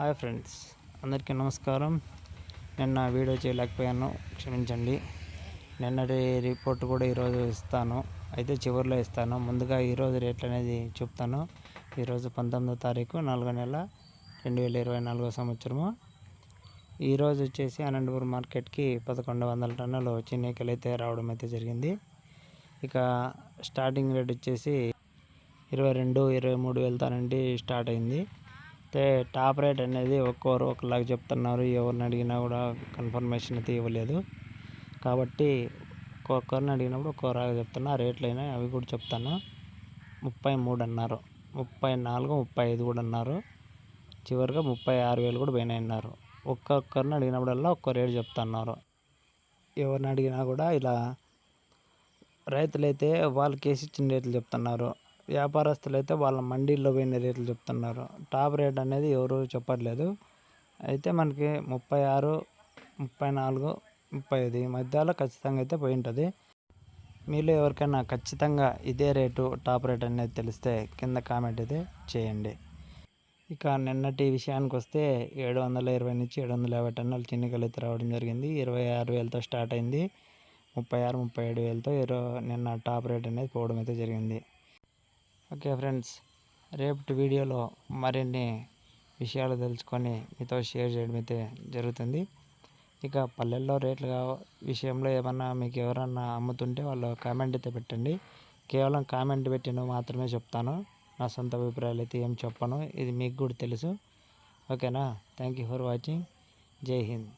Hi friends అందరికీ నమస్కారం. నిన్న వీడియో చేయలేకపోయాను క్షమించండి. నిన్నటి రిపోర్ట్ కూడా ఈరోజు ఇస్తాను. అయితే చివరిలో ఇస్తాను. ముందుగా ఈరోజు రేట్లు అనేది చెప్తాను. ఈరోజు పంతొమ్మిదో తారీఖు నాలుగో నెల రెండు వేల ఇరవై నాలుగో సంవత్సరము. ఈరోజు వచ్చేసి అనంతపురం మార్కెట్కి పదకొండు వందల టన్నులు చిన్నీకలు అయితే రావడం అయితే జరిగింది. ఇక స్టార్టింగ్ రేట్ వచ్చేసి ఇరవై రెండు ఇరవై మూడు వెళ్తానండి స్టార్ట్ అయింది. అయితే టాప్ రేట్ అనేది ఒక్కొరు ఒకలాగా చెప్తున్నారు. ఎవరిని అడిగినా కూడా కన్ఫర్మేషన్ అయితే ఇవ్వలేదు. కాబట్టి ఒక్కొక్కరిని అడిగినప్పుడు ఒక్కోలాగా చెప్తున్నా. రేట్లు అయినా అవి కూడా చెప్తాను. ముప్పై మూడు అన్నారు. ముప్పై నాలుగు ముప్పై ఐదు కూడా అన్నారు. చివరిగా ముప్పై ఆరు వేలు కూడా పోయినాయి అన్నారు. ఒక్కొక్కరిని అడిగినప్పుడల్లా ఒక్కో రేటు చెప్తున్నారు. ఎవరిని అడిగినా కూడా ఇలా రైతులైతే వాళ్ళకి వేసి ఇచ్చిన రేట్లు చెప్తున్నారు. వ్యాపారస్తులు అయితే వాళ్ళ మండీల్లో పోయిన రేట్లు చెప్తున్నారు. టాప్ రేట్ అనేది ఎవరు చెప్పట్లేదు. అయితే మనకి ముప్పై ఆరు ముప్పై నాలుగు ముప్పై ఐదు ఈ మధ్యలో ఖచ్చితంగా అయితే పోయి ఉంటుంది. మీలో ఎవరికైనా ఖచ్చితంగా ఇదే రేటు టాప్ రేట్ అనేది తెలిస్తే కింద కామెంట్ అయితే చేయండి. ఇక నిన్నటి విషయానికి వస్తే ఏడు వందల ఇరవై నుంచి ఏడు వందల యాభై టన్నుల చిన్నికలు అయితే రావడం జరిగింది. ఇరవై ఆరు వేలతో స్టార్ట్ అయింది. ముప్పై ఆరు ముప్పై ఏడు వేలతో ఇరవై నిన్న టాప్ రేట్ అనేది పోవడం అయితే జరిగింది. ఓకే ఫ్రెండ్స్ రేపటి వీడియోలో మరిన్ని విషయాలు తెలుసుకొని మీతో షేర్ చేయడం అయితే జరుగుతుంది. ఇక పల్లెల్లో రేట్ల విషయంలో ఏమన్నా మీకు ఎవరన్నా అమ్ముతుంటే వాళ్ళు కామెంట్ అయితే పెట్టండి. కేవలం కామెంట్ పెట్టిన మాత్రమే చెప్తాను. నా సొంత అభిప్రాయాలు అయితే ఏం చెప్పను. ఇది మీకు కూడా తెలుసు. ఓకేనా? Thank you for watching. జై హింద్.